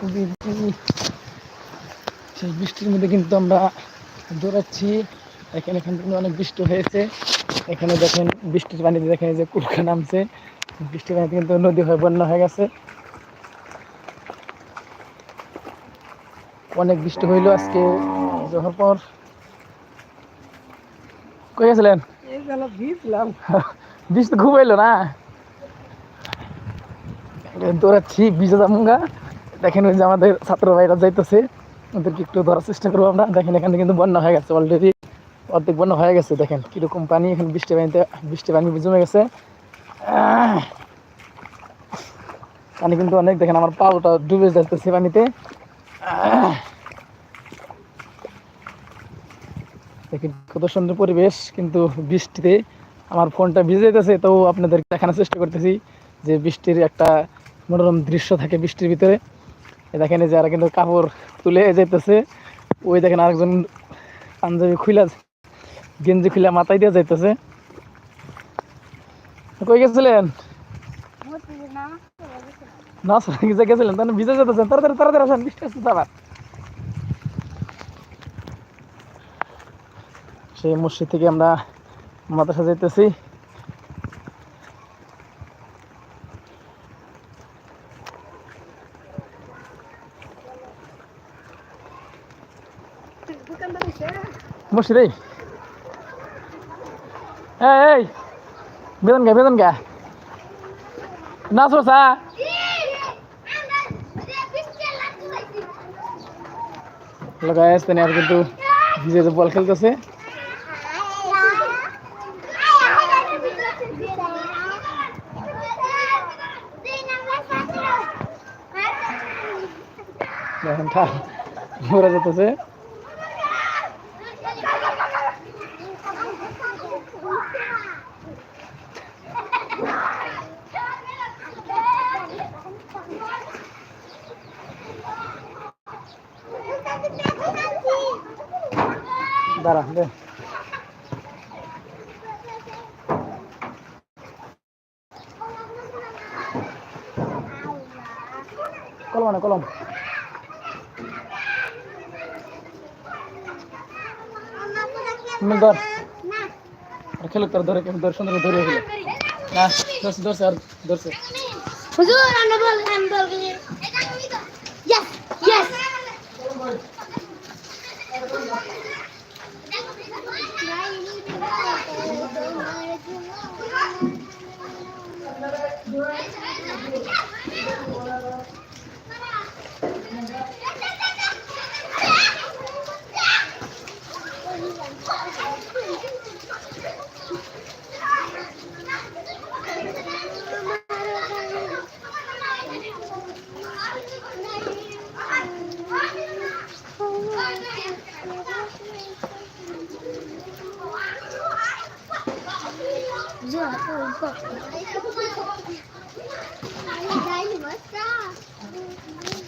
খুবই সেই বৃষ্টির মধ্যে কিন্তু আমরা দৌড়াচ্ছি। এখানে এখান থেকে অনেক বৃষ্টি হয়েছে। এখানে দেখেন বৃষ্টির পানিতে দেখেন যে কুলকা নামছে। বৃষ্টির পানিতে কিন্তু নদী হয়ে বন্যা হয়ে গেছে। অনেক বৃষ্টি হইল আজকে যখন পর কই গেছিলেন? বৃষ্টি খুব হইল না। দৌড়াচ্ছি ভিজে যামুঙ্গা দেখেন ওই যে আমাদের ছাত্র ভাইরা যাইতেছে, ওদেরকে একটু ধরার চেষ্টা করব আমরা। দেখেন এখানে কিন্তু বন্যা হয়ে গেছে অলরেডি অর্ধেক বন্যা হয়ে গেছে, দেখেন কীরকম পানি এখন বৃষ্টি পানিতে, বৃষ্টি পানি জমে গেছে। পানি কিন্তু অনেক, দেখেন আমার পাওটা ডুবে যাচ্ছে পানিতে। দেখেন কত সুন্দর পরিবেশ, কিন্তু বৃষ্টিতে আমার ফোনটা ভিজে যেতেছে তো আপনাদের দেখানোর চেষ্টা করতেছি যে বৃষ্টির একটা মনোরম দৃশ্য থাকে বৃষ্টির ভিতরে। দেখেন যে আর কিন্তু কাপড় তুলে যাইতেছে। ওই দেখেন আরেকজন পাঞ্জাবি খুইলা গেঞ্জি খুলে মাথায় দিয়ে যাইতেছে। কই গেছিলেন? না গেছিলেন? তাহলে ভিজে যেতেছেন তাড়াতাড়ি তাড়াতাড়ি আসেন বৃষ্টি আবার সেই মসজিদ থেকে আমরা মাদ্রাসা যাইতেছি। মসজিদ এই এই বেতন গা বেতন গা। নাচো সা লাগায় আসতে আর কিন্তু ভিজে বল খেলতেছে। দেখেন ঠা ঘুরে যেতেছে। দাঁড়া দে। কলম আনো, কলম। ধর। খেলো তোর ধরে, কেমন ধরে করে ধরে খেলো। না, ধরছে ধরছে, আর ধরছে। হুজুর, আমরা বল, আমি বল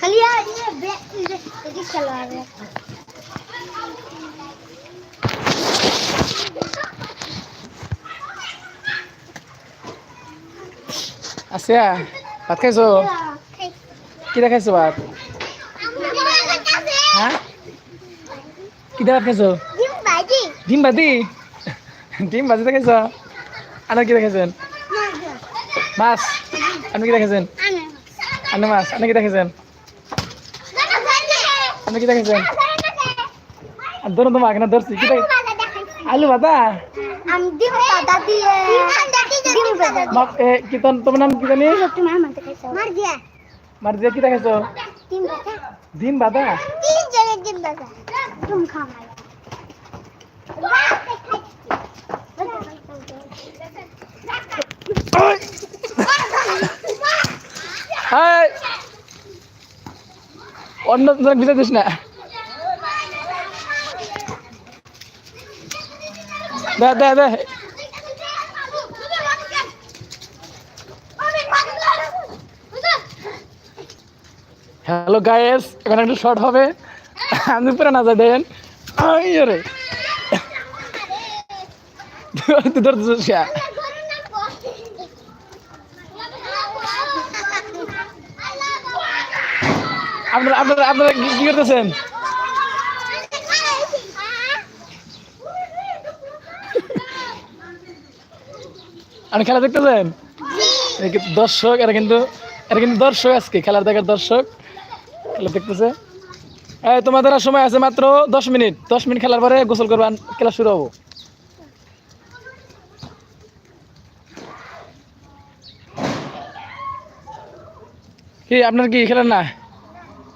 खाली यार ये बे- ये ये चला रहा है আছে ভাত খাইছো কি দেখাইছো ভাত হ্যাঁ কি ভাত খাইছো Jim Baji. ডিম ভাজি ডিম ভাজি দেখাইছো আর কি দেখাইছেন মাছ আপনি কি দেখাইছেন Ana. আপনি মাছ আপনি কি দেখাইছেন আপনি কি দেখাইছেন আর ধরুন তোমার এখানে ধরছি কি আলু ভাতা Am dim pada dia. Dim pada. মা- এ, কি তোর তোমার নাম কি জানি. মার দিয়ে কি দেখাইছো Dim pada. ডিম ভাতা অন্য ভিজে দিস না হ্যালো গায়েস এখানে একটু শর্ট হবে। আমি পুরো না যাই দেন তুই ধরতেছিস আপনারা আপনারা আপনারা কি করতেছেন? আপনি খেলা দেখতেছেন? দর্শক এরা কিন্তু এরা কিন্তু দর্শক আজকে, খেলার দেখার দর্শক। খেলা দেখতেছে। এই, তোমাদের সময় আছে মাত্র দশ মিনিট। দশ মিনিট খেলার পরে গোসল করব, খেলা শুরু হব। কি, আপনার কি খেলেন না?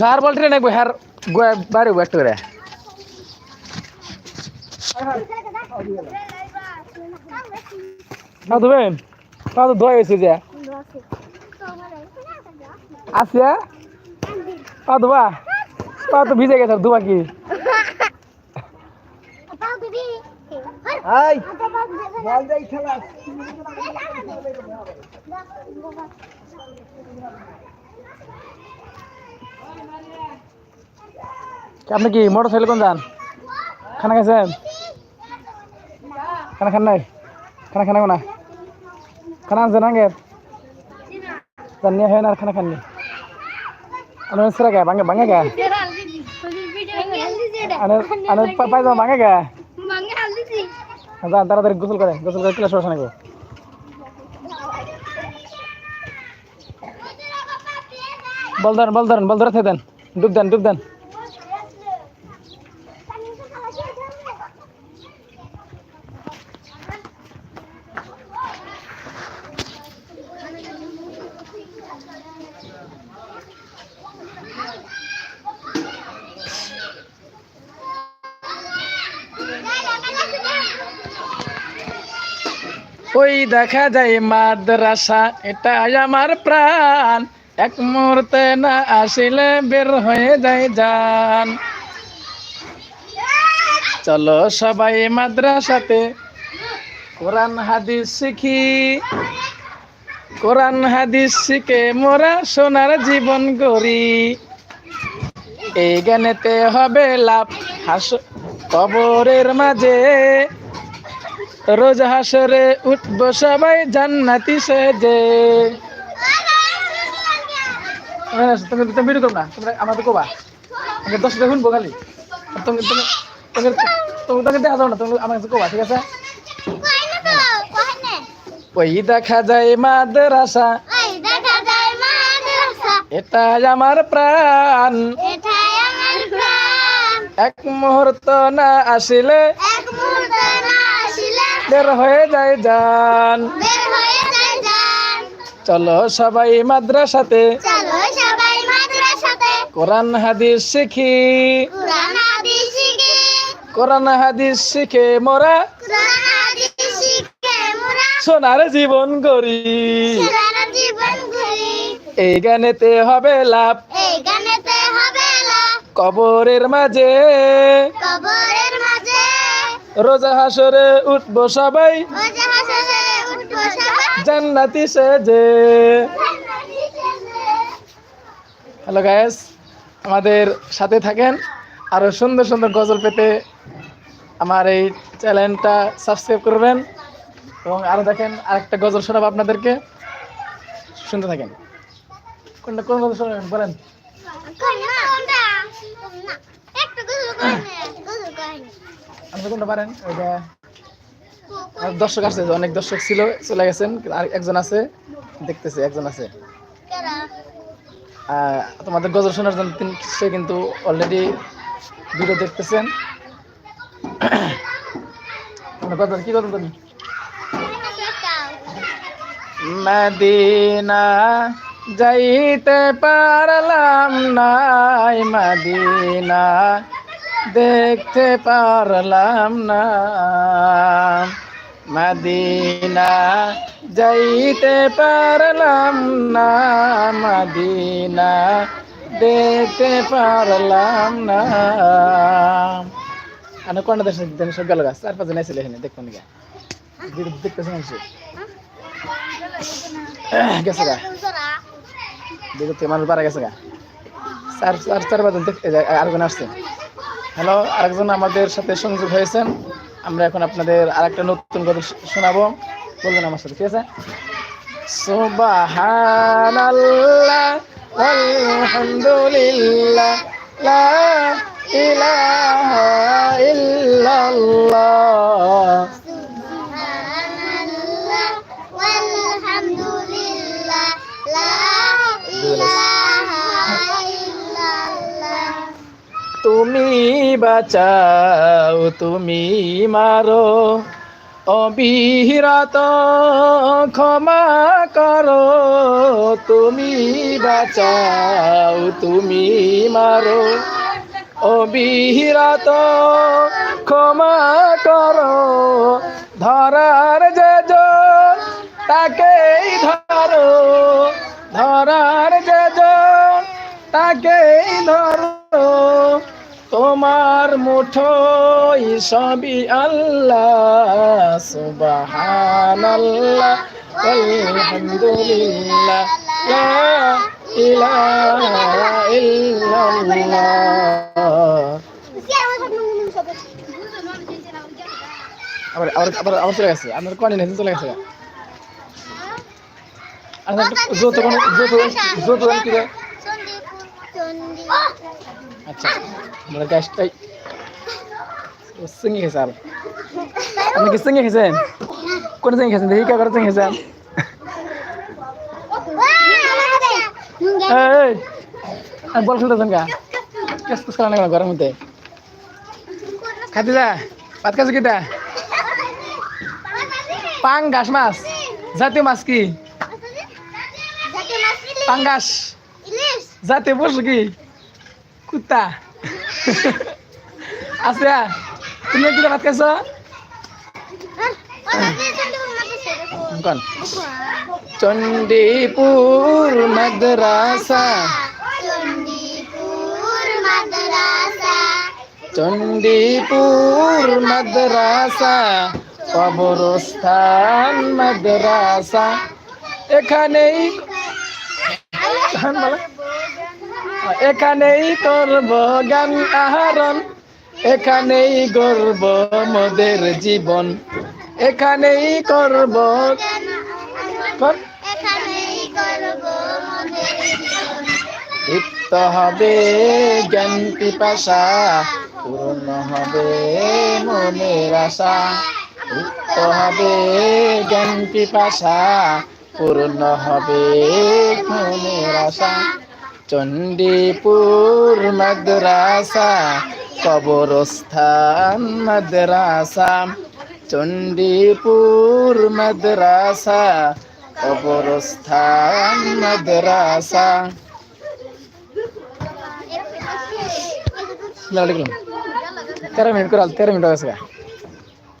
যার বল ট্রেনে হ্যার বাইরে একটা করে না ধুবেন তা তো ধোয়া হয়েছে যে। আসিয়া পা ধোবা পা তো ভিজে গেছে ধোবা কি? Ay, আপনি কি মোটর সাইকেল কোন যান? খানা খাইছেন? খানা খান নাই? খানা খানা না খানা আনছেন আগের জান নিয়ে হয় না আর খানা খাননি। আনে সেরা গে ভাঙে ভাঙে গে আনে আনে পাই যাও ভাঙে গে যান তাড়াতাড়ি গোসল করে গোসল করে ক্লাস বসে নাকি? বল ধরেন বল ধরেন, বল ধরে দেন, ডুব দেন ডুব দেন। ওই দেখা যায় মাদ্রাসা, এটাই আমার প্রাণ। এক মুহূর্তে না আসিলে বের হয়ে যায় যান চলো সবাই মাদ্রাসাতে কোরআন, হাদিস শিখি। কোরআন, হাদিস শিখে মোরা সোনার জীবন গড়ি। এই জ্ঞানেতে হবে লাভ, হাস কবরের মাঝে রোজ হাসরে উঠবো সবাই জান্নাতি সেজে। তুমি তুমি ভিডিও করো না তোমরা আমাদের কোবা। আগে দশ টাকা শুনব খালি। আর তুমি তুমি তুমি তুমি তোকে দেখা যাও না তুমি আমার কাছে কোবা ঠিক আছে? ওই দেখা যায় মাদ্রাসা। এটাই আমার প্রাণ। এক মুহূর্ত না আসিলে। বের হয়ে যায় যান। চলো সবাই মাদ্রাসাতে। কোরআন হাদিস শিখি। কোরআন হাদিস শিখি। মোরা। সোনার জীবন গড়ি। এই গানেতে হবে লাভ কবরের মাঝে। রোজা হাসরে উঠবো সবাই। জান্নাতি সেজে। হ্যালো গায়েস আমাদের সাথে থাকেন আরও সুন্দর সুন্দর গজল পেতে আমার এই চ্যানেলটা সাবস্ক্রাইব করবেন এবং আরও দেখেন আরেকটা গজল শোনাবো আপনাদেরকে। শুনতে থাকেন। কোনটা কোন গজল শোনাবেন বলেন। একটু আপনি কোনটা পারেন? ওইটা দর্শক আছে অনেক দর্শক ছিল, চলে গেছেন আর একজন আছে, দেখতেছে একজন আছে। তোমাদের গজল শোনার জন্য সে কিন্তু অলরেডি ভিডিও দেখতেছেন। গজল কি গজল মদিনা যাইতে পারলাম নাই, মদিনা। দেখতে পারলাম না। মাদিনা যাইতে পারলাম না, মাদিনা দেখতে পারলাম না। আমি কোন দেশ দেশ গেল গাছ চার পাঁচজন আইছিল এখানে দেখুন গা। দেখতেছেন মানুষ গেছে গা। দেখতে মানুষ বাড়া গেছে গা। চার চার চার পাঁচজন যে আরেকজন আসছে। হ্যালো, আরেকজন আমাদের সাথে সংযোগ হয়েছেন। আমরা এখন আপনাদের আরেকটা নতুন শ- শোনাবো। বলবেন আমার সাথে, ঠিক আছে? সুবহানাল্লাহ, আলহামদুলিল্লাহ, লা ইলাহা ইল্লাল্লাহ। বাঁচাও, তুমি মারো। অবিরত ক্ষমা করো, তুমি বাঁচাও, তুমি মারো। অবিরত ক্ষমা করো, ধরার যে তাকেই ধরো। মুঠোই সবই আল্লাহ সুবহানাল্লাহ আলহামদুলিল্লাহ লা ইলাহা ইল্লাল্লাহ। আবার আবার আবার আবার চলে গেছে। আপনার কোয়ানি নেই চলে গেছে। আচ্ছা? আচ্ছা আমরা গ্যাসটাই সিঙ্গি খেয়েছে আর কি সিঙ্গি খেয়েছেন কোন সিঙ্গি খেয়েছেন দেখি কে করে খেয়েছেন এই বল খেলতেছেন গা কেস কুস করা না ঘরের মধ্যে খাতি যা ভাত খাচ্ছে কিটা পাঙ্গাস মাছ। জাতীয় মাছ কি? পাঙ্গাস জাতীয় পশু কি? কুত্তা। আছে তুমি কি ভাত খাইছ কন চণ্ডীপুর মাদ্রাসা চণ্ডীপুর মাদ্রাসা চণ্ডীপুর মাদ্রাসা কবরস্থান মাদ্রাসা এখানেই বলো। এখানেই করব গান আহরণ এখানেই গর্ব মোদের জীবন। এখানেই করব তৃপ্ত হবে জ্ঞান পিপাসা, পূর্ণ হবে মনের আশা। তৃপ্ত হবে জ্ঞান পিপাসা, পূর্ণ হবে মনের আশা। চণ্ডীপুর মাদ্রাসা কবরস্থান মাদ্রাসা চণ্ডীপুর মাদ্রাসা কবরস্থান মাদ্রাসা আসসালামু আলাইকুম তেরো মিনিট করে তেরো মিনিট হয়ে গেছে